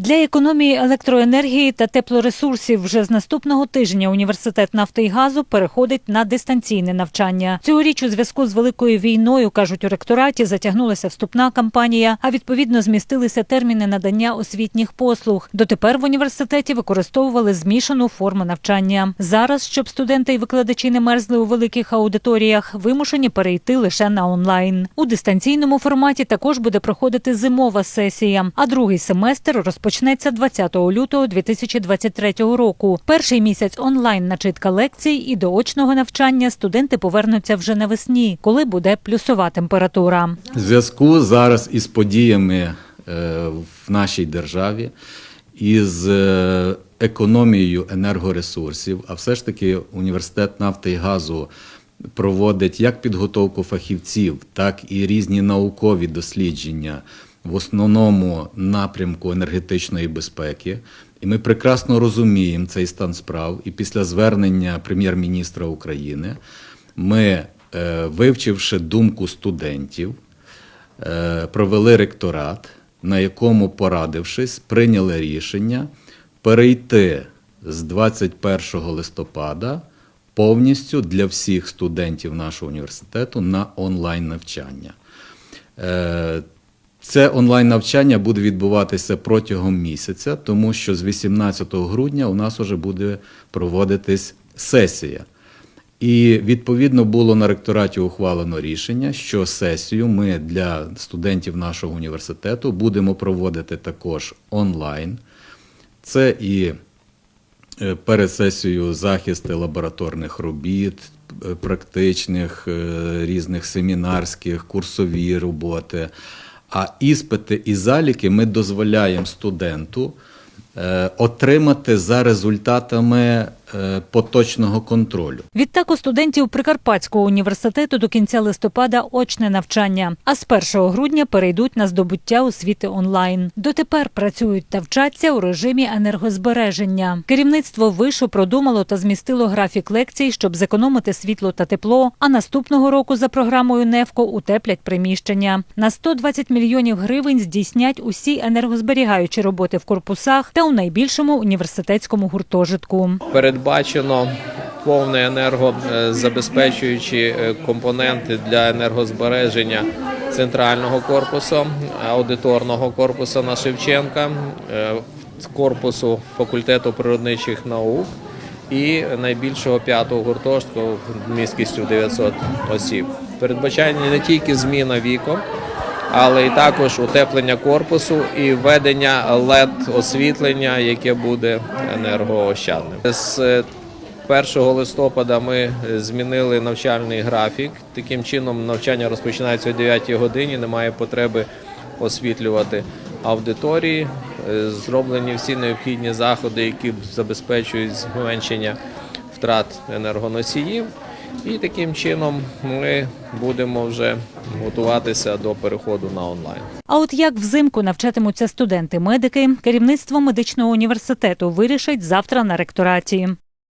Для економії електроенергії та теплоресурсів вже з наступного тижня університет нафти і газу переходить на дистанційне навчання. Цьогоріч у зв'язку з великою війною кажуть у ректораті затягнулася вступна кампанія, а відповідно змістилися терміни надання освітніх послуг. Дотепер в університеті використовували змішану форму навчання. Зараз, щоб студенти і викладачі не мерзли у великих аудиторіях, вимушені перейти лише на онлайн. У дистанційному форматі також буде проходити зимова сесія, а другий семестр розпочнеться 20 лютого 2023 року. Перший місяць онлайн начитка лекцій і до очного навчання студенти повернуться вже навесні, коли буде плюсова температура. В зв'язку зараз із подіями е, в нашій державі, із е, економією енергоресурсів, а все ж таки університет нафти і газу проводить як підготовку фахівців, так і різні наукові дослідження в основному напрямку енергетичної безпеки. І ми прекрасно розуміємо цей стан справ. І після звернення прем'єр-міністра України ми, е, вивчивши думку студентів, е, провели ректорат, на якому, порадившись, прийняли рішення перейти з 21 листопада повністю для всіх студентів нашого університету на онлайн навчання. Це онлайн навчання буде відбуватися протягом місяця, тому що з 18 грудня у нас вже буде проводитись сесія. І відповідно було на ректораті ухвалено рішення, що сесію ми для студентів нашого університету будемо проводити також онлайн. Це і е, перед сесією захисти лабораторних робіт, е, практичних, е, різних семінарських, курсові роботи. А іспити і заліки ми дозволяємо студенту е, отримати за результатами поточного контролю. Відтак у студентів Прикарпатського університету до кінця листопада очне навчання, а з 1 грудня перейдуть на здобуття освіти онлайн. Дотепер працюють та вчаться у режимі енергозбереження. Керівництво вишу продумало та змістило графік лекцій, щоб зекономити світло та тепло. А наступного року за програмою НЕФКО утеплять приміщення. На 120 мільйонів гривень здійснять усі енергозберігаючі роботи в корпусах та у найбільшому університетському гуртожитку. Передбачено повне енергозабезпечуючі е, компоненти для енергозбереження центрального корпусу, аудиторного корпусу на Шевченка, е, корпусу факультету природничих наук і найбільшого п'ятого гуртожитку міськістю 900 осіб. Передбачає не тільки зміна вікон, але і також утеплення корпусу і введення led освітлення, яке буде енергоощадним. З е, 1 листопада ми змінили навчальний графік. Таким чином навчання розпочинається о 9 годині. Немає потреби освітлювати аудиторії. Е, Зроблені всі необхідні заходи, які забезпечують зменшення втрат енергоносіїв. І таким чином ми будемо вже готуватися до переходу на онлайн. А от як взимку навчатимуться студенти-медики, керівництво медичного університету вирішить завтра на ректораті.